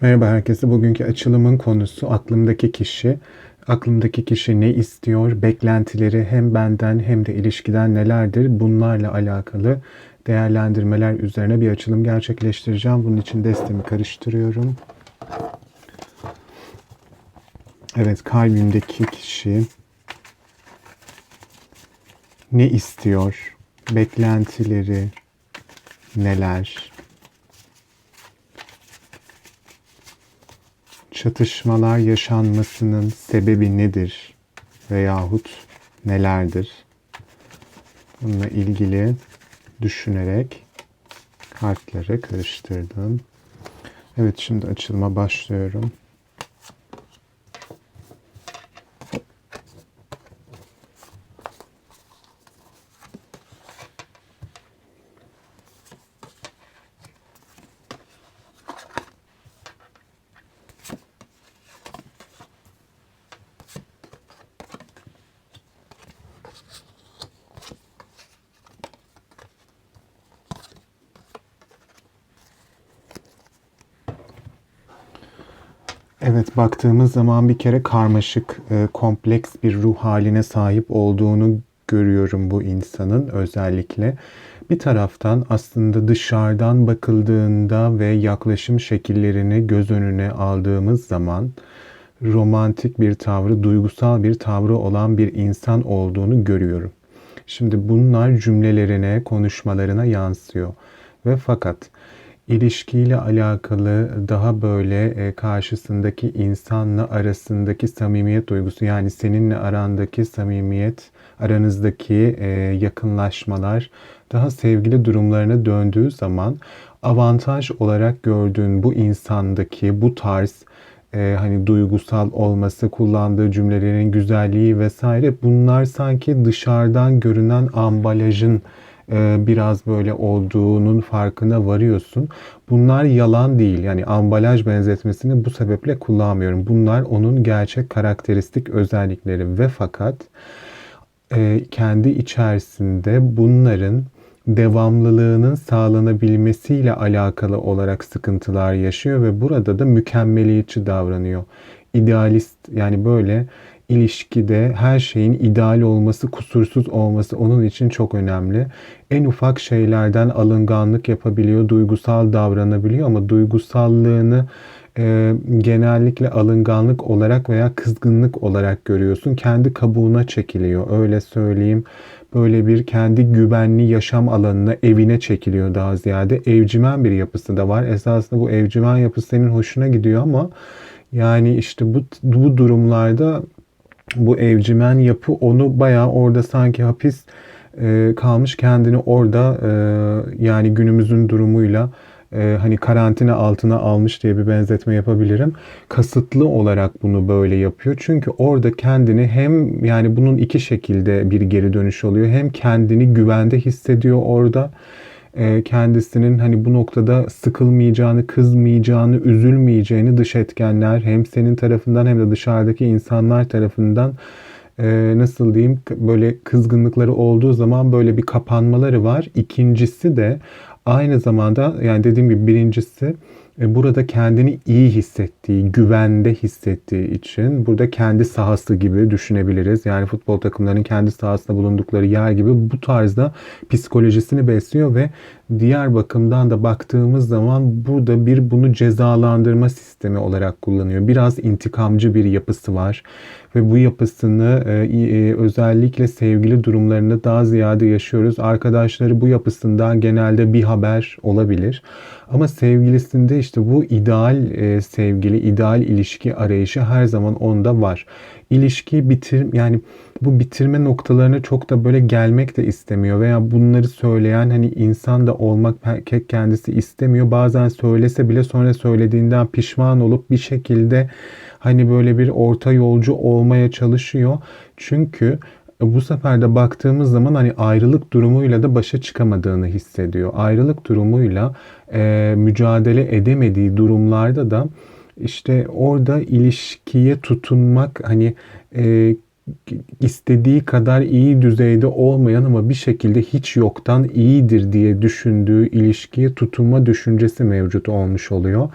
Merhaba herkese. Bugünkü açılımın konusu aklımdaki kişi. Aklımdaki kişi ne istiyor? Beklentileri hem benden hem de ilişkiden nelerdir? Bunlarla alakalı değerlendirmeler üzerine bir açılım gerçekleştireceğim. Bunun için destemi karıştırıyorum. Evet, kalbimdeki kişi ne istiyor? Beklentileri neler? Çatışmalar yaşanmasının sebebi nedir veyahut nelerdir? Bununla ilgili düşünerek kartları karıştırdım. Evet şimdi açılıma başlıyorum. Evet baktığımız zaman bir kere karmaşık, e, kompleks bir ruh haline sahip olduğunu görüyorum bu insanın özellikle. Bir taraftan aslında dışarıdan bakıldığında ve yaklaşım şekillerini göz önüne aldığımız zaman romantik bir tavrı, duygusal bir tavrı olan bir insan olduğunu görüyorum. Şimdi bunlar cümlelerine, konuşmalarına yansıyor. Ve fakat ilişkiyle alakalı daha böyle e, karşısındaki insanla arasındaki samimiyet duygusu yani seninle arandaki samimiyet, aranızdaki e, yakınlaşmalar daha sevgili durumlarına döndüğü zaman avantaj olarak gördüğün bu insandaki bu tarz e, hani duygusal olması, kullandığı cümlelerin güzelliği vesaire bunlar sanki dışarıdan görünen ambalajın biraz böyle olduğunun farkına varıyorsun. Bunlar yalan değil. Yani ambalaj benzetmesini bu sebeple kullanmıyorum. Bunlar onun gerçek karakteristik özellikleri ve fakat e, kendi içerisinde bunların devamlılığının sağlanabilmesiyle alakalı olarak sıkıntılar yaşıyor ve burada da mükemmeliyetçi davranıyor. İdealist yani böyle ilişkide her şeyin ideal olması, kusursuz olması onun için çok önemli. En ufak şeylerden alınganlık yapabiliyor, duygusal davranabiliyor ama duygusallığını e, genellikle alınganlık olarak veya kızgınlık olarak görüyorsun. Kendi kabuğuna çekiliyor. Öyle söyleyeyim. Böyle bir kendi güvenli yaşam alanına, evine çekiliyor daha ziyade. Evcimen bir yapısı da var. Esasında bu evcimen yapısı senin hoşuna gidiyor ama yani işte bu, bu durumlarda bu evcimen yapı onu bayağı orada sanki hapis e, kalmış kendini orada e, yani günümüzün durumuyla e, hani karantina altına almış diye bir benzetme yapabilirim. Kasıtlı olarak bunu böyle yapıyor. Çünkü orada kendini hem yani bunun iki şekilde bir geri dönüş oluyor. Hem kendini güvende hissediyor orada kendisinin hani bu noktada sıkılmayacağını, kızmayacağını, üzülmeyeceğini dış etkenler hem senin tarafından hem de dışarıdaki insanlar tarafından e, nasıl diyeyim böyle kızgınlıkları olduğu zaman böyle bir kapanmaları var. İkincisi de aynı zamanda yani dediğim gibi birincisi e, burada kendini iyi hissettiği, güvende hissettiği için burada kendi sahası gibi düşünebiliriz. Yani futbol takımlarının kendi sahasında bulundukları yer gibi bu tarzda psikolojisini besliyor ve diğer bakımdan da baktığımız zaman burada bir bunu cezalandırma sistemi olarak kullanıyor. Biraz intikamcı bir yapısı var ve bu yapısını e, e, özellikle sevgili durumlarında daha ziyade yaşıyoruz. Arkadaşları bu yapısından genelde bir haber olabilir. Ama sevgilisinde işte bu ideal e, sevgili, ideal ilişki arayışı her zaman onda var. İlişkiyi bitir yani bu bitirme noktalarına çok da böyle gelmek de istemiyor veya bunları söyleyen hani insan da olmak kendisi istemiyor. Bazen söylese bile sonra söylediğinden pişman olup bir şekilde hani böyle bir orta yolcu olmaya çalışıyor. Çünkü bu sefer de baktığımız zaman hani ayrılık durumuyla da başa çıkamadığını hissediyor. Ayrılık durumuyla e, mücadele edemediği durumlarda da işte orada ilişkiye tutunmak hani e, istediği kadar iyi düzeyde olmayan ama bir şekilde hiç yoktan iyidir diye düşündüğü ilişkiye tutunma düşüncesi mevcut olmuş oluyor.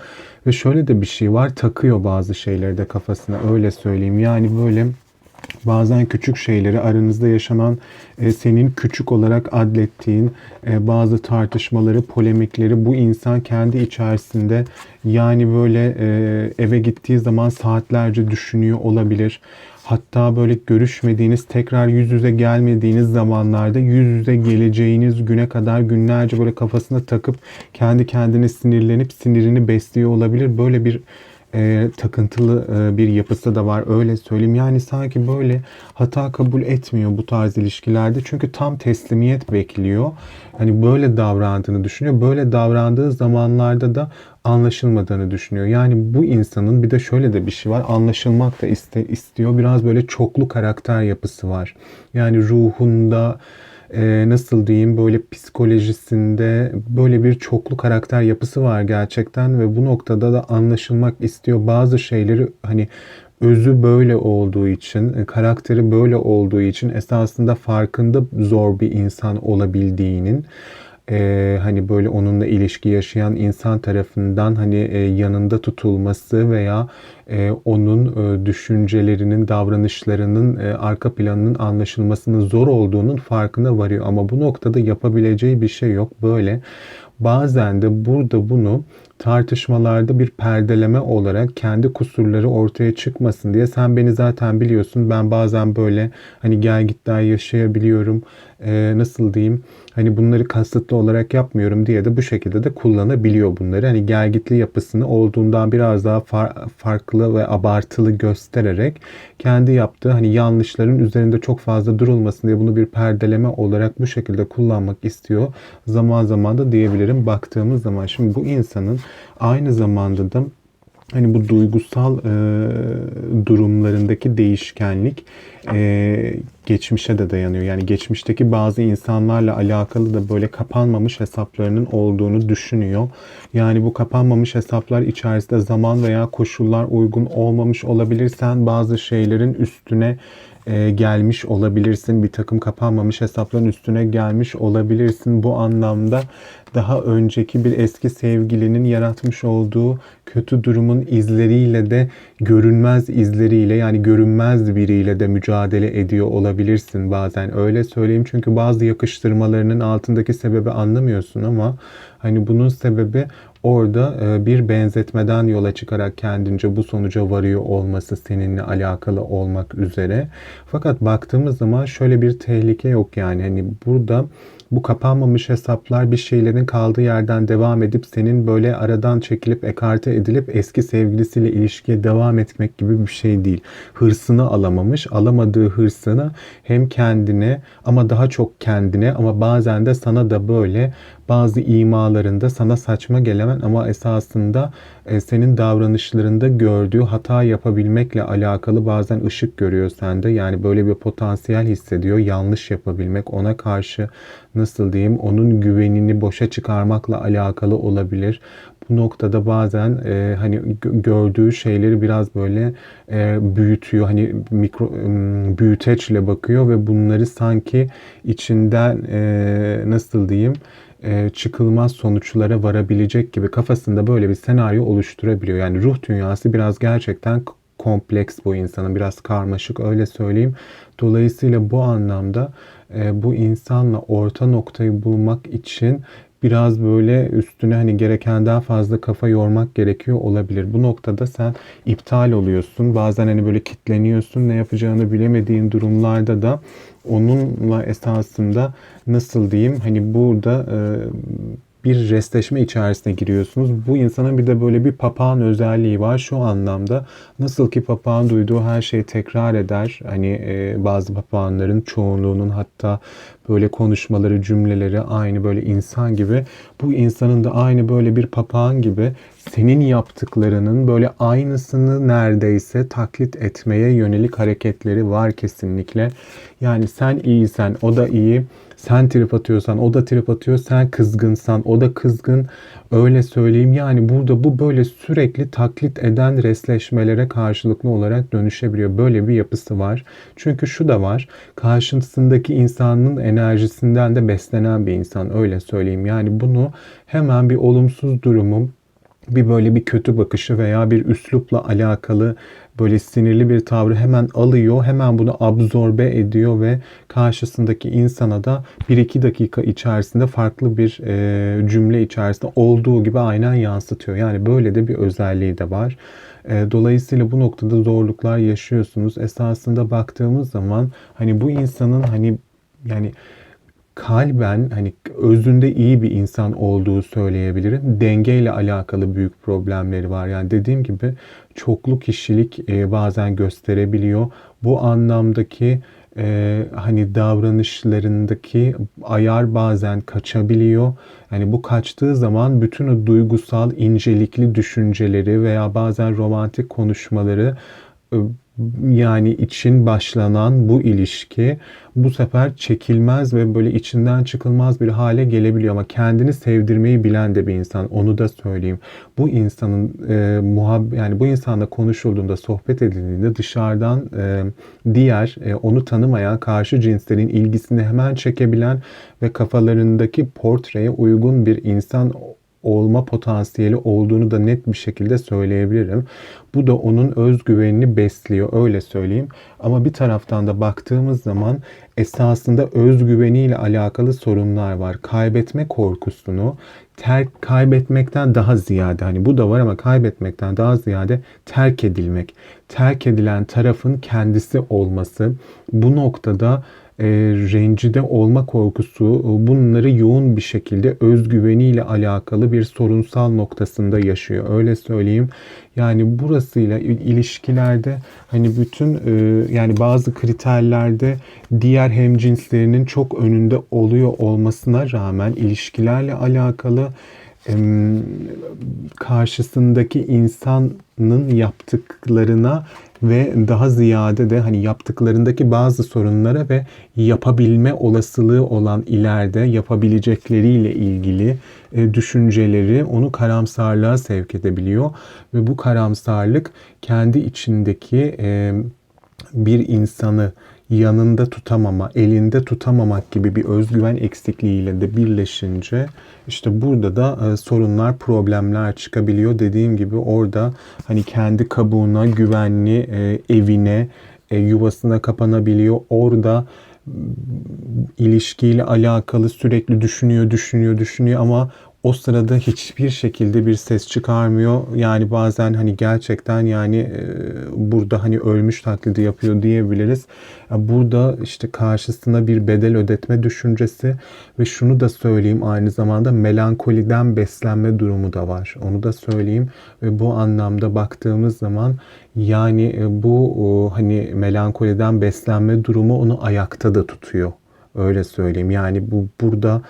Ve şöyle de bir şey var takıyor bazı şeyleri de kafasına öyle söyleyeyim. Yani böyle bazen küçük şeyleri aranızda yaşanan e, senin küçük olarak adlettiğin e, bazı tartışmaları, polemikleri bu insan kendi içerisinde yani böyle e, eve gittiği zaman saatlerce düşünüyor olabilir. Hatta böyle görüşmediğiniz, tekrar yüz yüze gelmediğiniz zamanlarda yüz yüze geleceğiniz güne kadar günlerce böyle kafasına takıp kendi kendine sinirlenip sinirini besliyor olabilir. Böyle bir e, takıntılı e, bir yapısı da var öyle söyleyeyim. Yani sanki böyle hata kabul etmiyor bu tarz ilişkilerde. Çünkü tam teslimiyet bekliyor. Hani böyle davrandığını düşünüyor. Böyle davrandığı zamanlarda da anlaşılmadığını düşünüyor. Yani bu insanın bir de şöyle de bir şey var. Anlaşılmak da iste, istiyor. Biraz böyle çoklu karakter yapısı var. Yani ruhunda e, nasıl diyeyim böyle psikolojisinde böyle bir çoklu karakter yapısı var gerçekten ve bu noktada da anlaşılmak istiyor. Bazı şeyleri hani özü böyle olduğu için, e, karakteri böyle olduğu için esasında farkında zor bir insan olabildiğinin e, hani böyle onunla ilişki yaşayan insan tarafından hani e, yanında tutulması veya e, onun e, düşüncelerinin, davranışlarının e, arka planının anlaşılmasının zor olduğunun farkına varıyor. Ama bu noktada yapabileceği bir şey yok. Böyle bazen de burada bunu tartışmalarda bir perdeleme olarak kendi kusurları ortaya çıkmasın diye sen beni zaten biliyorsun ben bazen böyle hani gel git daha yaşayabiliyorum ee, nasıl diyeyim hani bunları kasıtlı olarak yapmıyorum diye de bu şekilde de kullanabiliyor bunları. Hani gelgitli yapısını olduğundan biraz daha far, farklı ve abartılı göstererek kendi yaptığı hani yanlışların üzerinde çok fazla durulmasın diye bunu bir perdeleme olarak bu şekilde kullanmak istiyor. Zaman zaman da diyebilirim baktığımız zaman şimdi bu insanın aynı zamanda da hani bu duygusal e, durumlarındaki değişkenlik e, geçmişe de dayanıyor. Yani geçmişteki bazı insanlarla alakalı da böyle kapanmamış hesaplarının olduğunu düşünüyor. Yani bu kapanmamış hesaplar içerisinde zaman veya koşullar uygun olmamış olabilirsen bazı şeylerin üstüne e, gelmiş olabilirsin. Bir takım kapanmamış hesapların üstüne gelmiş olabilirsin. Bu anlamda daha önceki bir eski sevgilinin yaratmış olduğu kötü durumun izleriyle de görünmez izleriyle yani görünmez biriyle de mücadele ediyor olabilirsin bazen. Öyle söyleyeyim çünkü bazı yakıştırmalarının altındaki sebebi anlamıyorsun ama hani bunun sebebi orada e, bir benzetmeden yola çıkarak kendince bu sonuca varıyor olması seninle alakalı olmak üzere. Fakat baktığımız zaman şöyle bir tehlike yok yani. Hani burada bu kapanmamış hesaplar bir şeylerin kaldığı yerden devam edip senin böyle aradan çekilip ekarte edilip eski sevgilisiyle ilişkiye devam etmek gibi bir şey değil. Hırsını alamamış. Alamadığı hırsını hem kendine ama daha çok kendine ama bazen de sana da böyle bazı imalarında sana saçma gelen ama esasında e, senin davranışlarında gördüğü hata yapabilmekle alakalı bazen ışık görüyor sende. Yani böyle bir potansiyel hissediyor. Yanlış yapabilmek ona karşı nasıl diyeyim onun güvenini boşa çıkarmakla alakalı olabilir. Bu noktada bazen e, hani gördüğü şeyleri biraz böyle e, büyütüyor. Hani mikro e, büyüteçle bakıyor ve bunları sanki içinden e, nasıl diyeyim e, çıkılmaz sonuçlara varabilecek gibi kafasında böyle bir senaryo oluşturabiliyor. Yani ruh dünyası biraz gerçekten kompleks bu insanın biraz karmaşık öyle söyleyeyim. Dolayısıyla bu anlamda e, bu insanla orta noktayı bulmak için biraz böyle üstüne hani gerekenden fazla kafa yormak gerekiyor olabilir. Bu noktada sen iptal oluyorsun. Bazen hani böyle kitleniyorsun. Ne yapacağını bilemediğin durumlarda da onunla esasında nasıl diyeyim hani burada e, bir restleşme içerisine giriyorsunuz. Bu insanın bir de böyle bir papağan özelliği var şu anlamda. Nasıl ki papağan duyduğu her şeyi tekrar eder. Hani e, bazı papağanların çoğunluğunun hatta böyle konuşmaları, cümleleri aynı böyle insan gibi. Bu insanın da aynı böyle bir papağan gibi senin yaptıklarının böyle aynısını neredeyse taklit etmeye yönelik hareketleri var kesinlikle. Yani sen iyisen o da iyi Sen trip atıyorsan o da trip atıyor. Sen kızgınsan o da kızgın. Öyle söyleyeyim. Yani burada bu böyle sürekli taklit eden resleşmelere karşılıklı olarak dönüşebiliyor. Böyle bir yapısı var. Çünkü şu da var. Karşısındaki insanın enerjisinden de beslenen bir insan. Öyle söyleyeyim. Yani bunu hemen bir olumsuz durumu bir böyle bir kötü bakışı veya bir üslupla alakalı böyle sinirli bir tavrı hemen alıyor, hemen bunu absorbe ediyor ve karşısındaki insana da 1-2 dakika içerisinde farklı bir e, cümle içerisinde olduğu gibi aynen yansıtıyor. Yani böyle de bir özelliği de var. E, dolayısıyla bu noktada zorluklar yaşıyorsunuz. Esasında baktığımız zaman hani bu insanın hani yani kalben hani özünde iyi bir insan olduğu söyleyebilirim. Dengeyle alakalı büyük problemleri var. Yani dediğim gibi çoklu kişilik e, bazen gösterebiliyor. Bu anlamdaki e, hani davranışlarındaki ayar bazen kaçabiliyor. Yani bu kaçtığı zaman bütün o duygusal incelikli düşünceleri veya bazen romantik konuşmaları e, yani için başlanan bu ilişki bu sefer çekilmez ve böyle içinden çıkılmaz bir hale gelebiliyor ama kendini sevdirmeyi bilen de bir insan onu da söyleyeyim. Bu insanın e, muhab yani bu insanla konuşulduğunda sohbet edildiğinde dışarıdan e, diğer e, onu tanımayan karşı cinslerin ilgisini hemen çekebilen ve kafalarındaki portreye uygun bir insan olma potansiyeli olduğunu da net bir şekilde söyleyebilirim. Bu da onun özgüvenini besliyor öyle söyleyeyim. Ama bir taraftan da baktığımız zaman esasında özgüveniyle alakalı sorunlar var. Kaybetme korkusunu terk kaybetmekten daha ziyade hani bu da var ama kaybetmekten daha ziyade terk edilmek. Terk edilen tarafın kendisi olması. Bu noktada e, rencide olma korkusu bunları yoğun bir şekilde özgüveniyle alakalı bir sorunsal noktasında yaşıyor. Öyle söyleyeyim. Yani burasıyla ilişkilerde hani bütün e, yani bazı kriterlerde diğer hemcinslerinin çok önünde oluyor olmasına rağmen ilişkilerle alakalı karşısındaki insanın yaptıklarına ve daha ziyade de hani yaptıklarındaki bazı sorunlara ve yapabilme olasılığı olan ileride yapabilecekleriyle ilgili e, düşünceleri onu karamsarlığa sevk edebiliyor ve bu karamsarlık kendi içindeki bir insanı yanında tutamama, elinde tutamamak gibi bir özgüven eksikliğiyle de birleşince işte burada da e, sorunlar, problemler çıkabiliyor. Dediğim gibi orada hani kendi kabuğuna, güvenli e, evine, e, yuvasına kapanabiliyor. Orada ilişkiyle alakalı sürekli düşünüyor, düşünüyor, düşünüyor ama o sırada hiçbir şekilde bir ses çıkarmıyor. Yani bazen hani gerçekten yani e, burada hani ölmüş taklidi yapıyor diyebiliriz. Burada işte karşısına bir bedel ödetme düşüncesi ve şunu da söyleyeyim aynı zamanda melankoliden beslenme durumu da var. Onu da söyleyeyim ve bu anlamda baktığımız zaman yani e, bu hani melankoliden beslenme durumu onu ayakta da tutuyor. Öyle söyleyeyim. Yani bu burada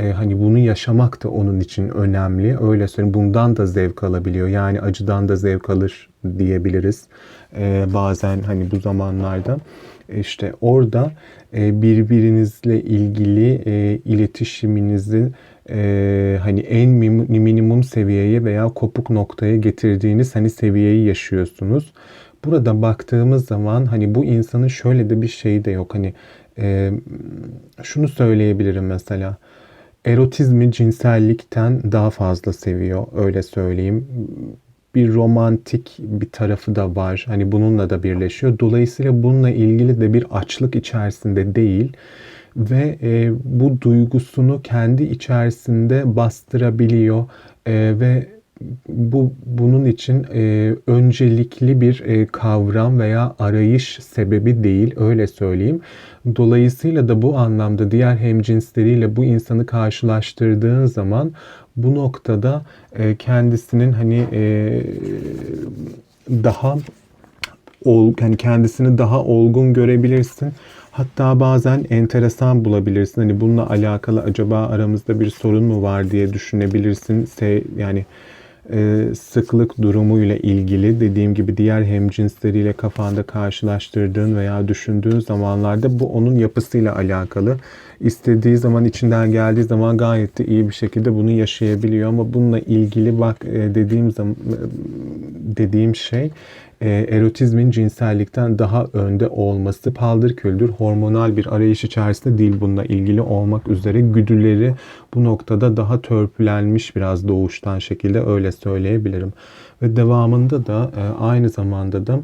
e, hani bunu yaşamak da onun için önemli. Öyle söyleyeyim. Bundan da zevk alabiliyor. Yani acıdan da zevk alır diyebiliriz. E, bazen hani bu zamanlarda işte orada e, birbirinizle ilgili e, iletişiminizi e, hani en minimum seviyeye veya kopuk noktaya getirdiğiniz hani seviyeyi yaşıyorsunuz. Burada baktığımız zaman hani bu insanın şöyle de bir şeyi de yok. Hani e, şunu söyleyebilirim mesela erotizmi cinsellikten daha fazla seviyor öyle söyleyeyim. Bir romantik bir tarafı da var. Hani bununla da birleşiyor. Dolayısıyla bununla ilgili de bir açlık içerisinde değil ve e, bu duygusunu kendi içerisinde bastırabiliyor e, ve bu bunun için e, öncelikli bir e, kavram veya arayış sebebi değil öyle söyleyeyim. Dolayısıyla da bu anlamda diğer hemcinsleriyle bu insanı karşılaştırdığın zaman bu noktada e, kendisinin hani e, daha ol, yani kendisini daha olgun görebilirsin. Hatta bazen enteresan bulabilirsin. Hani bununla alakalı acaba aramızda bir sorun mu var diye düşünebilirsin. Se, yani e, sıklık durumuyla ilgili dediğim gibi diğer hemcinsleriyle kafanda karşılaştırdığın veya düşündüğün zamanlarda bu onun yapısıyla alakalı. İstediği zaman içinden geldiği zaman gayet de iyi bir şekilde bunu yaşayabiliyor ama bununla ilgili bak e, dediğim zaman dediğim şey e, erotizmin cinsellikten daha önde olması paldır küldür hormonal bir arayış içerisinde değil bununla ilgili olmak üzere güdüleri bu noktada daha törpülenmiş biraz doğuştan şekilde öyle söyleyebilirim. Ve devamında da e, aynı zamanda da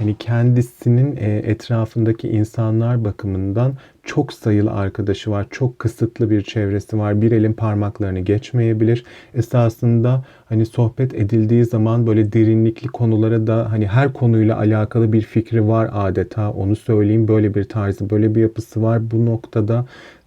hani kendisinin e, etrafındaki insanlar bakımından çok sayılı arkadaşı var. Çok kısıtlı bir çevresi var. Bir elin parmaklarını geçmeyebilir. Esasında hani sohbet edildiği zaman böyle derinlikli konulara da hani her konuyla alakalı bir fikri var adeta. Onu söyleyeyim. Böyle bir tarzı, böyle bir yapısı var. Bu noktada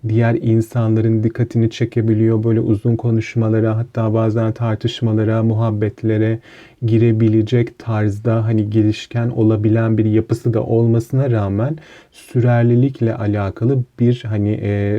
diğer insanların dikkatini çekebiliyor. Böyle uzun konuşmalara hatta bazen tartışmalara, muhabbetlere girebilecek tarzda hani girişken olabilen bir yapısı da olmasına rağmen sürerlilikle alakalı bir hani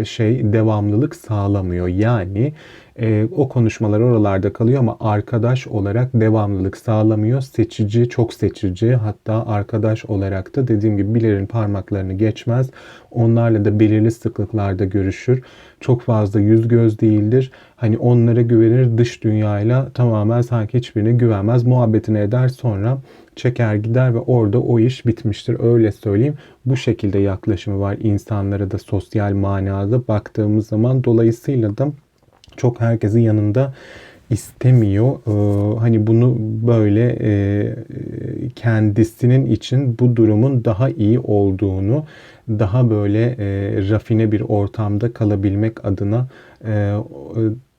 şey devamlılık sağlamıyor. Yani e, o konuşmalar oralarda kalıyor ama arkadaş olarak devamlılık sağlamıyor. Seçici, çok seçici hatta arkadaş olarak da dediğim gibi birilerinin parmaklarını geçmez. Onlarla da belirli sıklıklarda görüşür. Çok fazla yüz göz değildir. Hani onlara güvenir dış dünyayla tamamen sanki hiçbirine güvenmez. Muhabbetini eder sonra çeker gider ve orada o iş bitmiştir. Öyle söyleyeyim. Bu şekilde yaklaşımı var insanlara da sosyal manada baktığımız zaman. Dolayısıyla da çok herkesin yanında istemiyor. Ee, hani bunu böyle e, kendisinin için bu durumun daha iyi olduğunu, daha böyle e, rafine bir ortamda kalabilmek adına e,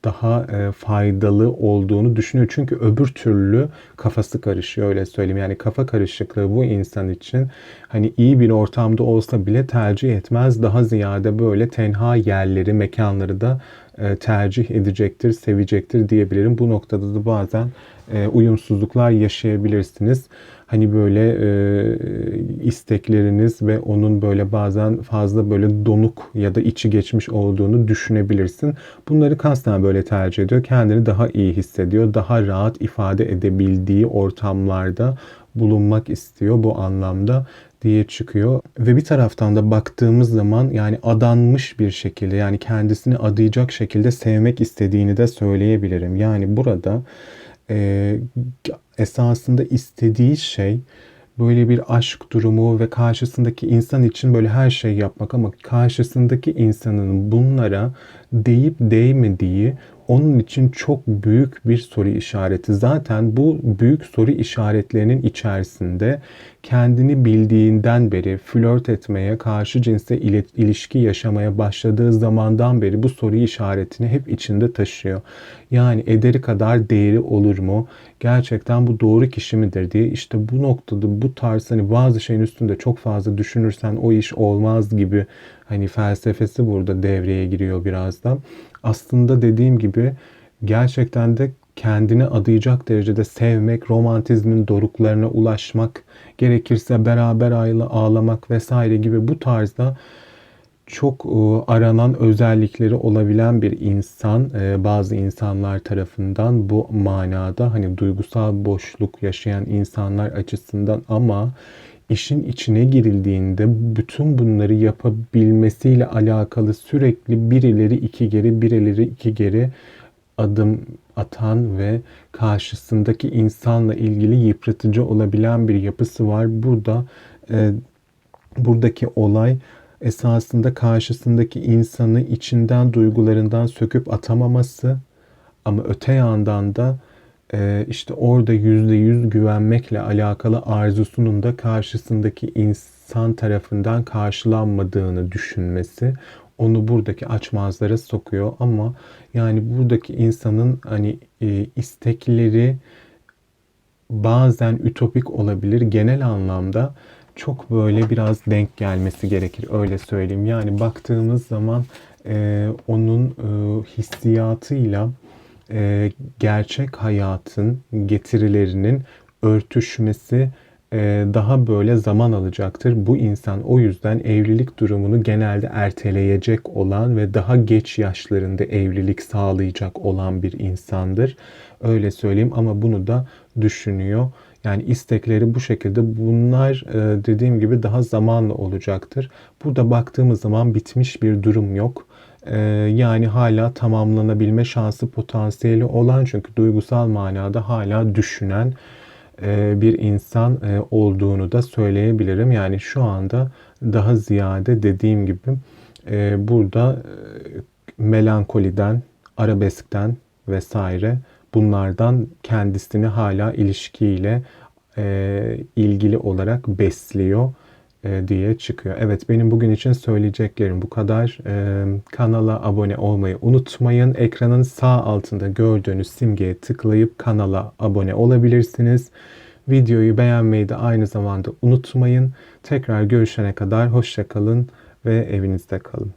daha e, faydalı olduğunu düşünüyor. Çünkü öbür türlü kafası karışıyor öyle söyleyeyim. Yani kafa karışıklığı bu insan için hani iyi bir ortamda olsa bile tercih etmez. Daha ziyade böyle tenha yerleri, mekanları da e, tercih edecektir, sevecektir diyebilirim. Bu noktada da bazen e, uyumsuzluklar yaşayabilirsiniz. Hani böyle e, istekleriniz ve onun böyle bazen fazla böyle donuk ya da içi geçmiş olduğunu düşünebilirsin. Bunları kasten böyle tercih ediyor. Kendini daha iyi hissediyor. Daha rahat ifade edebildiği ortamlarda bulunmak istiyor bu anlamda diye çıkıyor. Ve bir taraftan da baktığımız zaman yani adanmış bir şekilde yani kendisini adayacak şekilde sevmek istediğini de söyleyebilirim. Yani burada e, esasında istediği şey böyle bir aşk durumu ve karşısındaki insan için böyle her şey yapmak ama karşısındaki insanın bunlara deyip değmediği onun için çok büyük bir soru işareti. Zaten bu büyük soru işaretlerinin içerisinde kendini bildiğinden beri flört etmeye, karşı cinse ilişki yaşamaya başladığı zamandan beri bu soru işaretini hep içinde taşıyor. Yani ederi kadar değeri olur mu? Gerçekten bu doğru kişi midir diye işte bu noktada bu tarz hani bazı şeyin üstünde çok fazla düşünürsen o iş olmaz gibi hani felsefesi burada devreye giriyor birazdan. Aslında dediğim gibi gerçekten de kendini adayacak derecede sevmek, romantizmin doruklarına ulaşmak, gerekirse beraber ağlamak vesaire gibi bu tarzda çok e, aranan özellikleri olabilen bir insan e, bazı insanlar tarafından bu manada hani duygusal boşluk yaşayan insanlar açısından ama işin içine girildiğinde bütün bunları yapabilmesiyle alakalı sürekli birileri iki geri birileri iki geri adım atan ve karşısındaki insanla ilgili yıpratıcı olabilen bir yapısı var. Burada e, buradaki olay esasında karşısındaki insanı içinden duygularından söküp atamaması ama öte yandan da e, işte orada yüzde yüz güvenmekle alakalı arzusunun da karşısındaki insan tarafından karşılanmadığını düşünmesi onu buradaki açmazlara sokuyor. Ama yani buradaki insanın hani e, istekleri bazen ütopik olabilir. Genel anlamda çok böyle biraz denk gelmesi gerekir öyle söyleyeyim. Yani baktığımız zaman e, onun e, hissiyatıyla e, gerçek hayatın getirilerinin örtüşmesi e, daha böyle zaman alacaktır. Bu insan o yüzden evlilik durumunu genelde erteleyecek olan ve daha geç yaşlarında evlilik sağlayacak olan bir insandır. Öyle söyleyeyim ama bunu da düşünüyor. Yani istekleri bu şekilde. Bunlar e, dediğim gibi daha zamanla olacaktır. Burada baktığımız zaman bitmiş bir durum yok. E, yani hala tamamlanabilme şansı potansiyeli olan çünkü duygusal manada hala düşünen e, bir insan olduğunu da söyleyebilirim. Yani şu anda daha ziyade dediğim gibi burada melankoliden, arabeskten vesaire bunlardan kendisini hala ilişkiyle e, ilgili olarak besliyor e, diye çıkıyor. Evet benim bugün için söyleyeceklerim bu kadar. E, kanala abone olmayı unutmayın. Ekranın sağ altında gördüğünüz simgeye tıklayıp kanala abone olabilirsiniz. Videoyu beğenmeyi de aynı zamanda unutmayın. Tekrar görüşene kadar hoşça kalın ve evinizde kalın.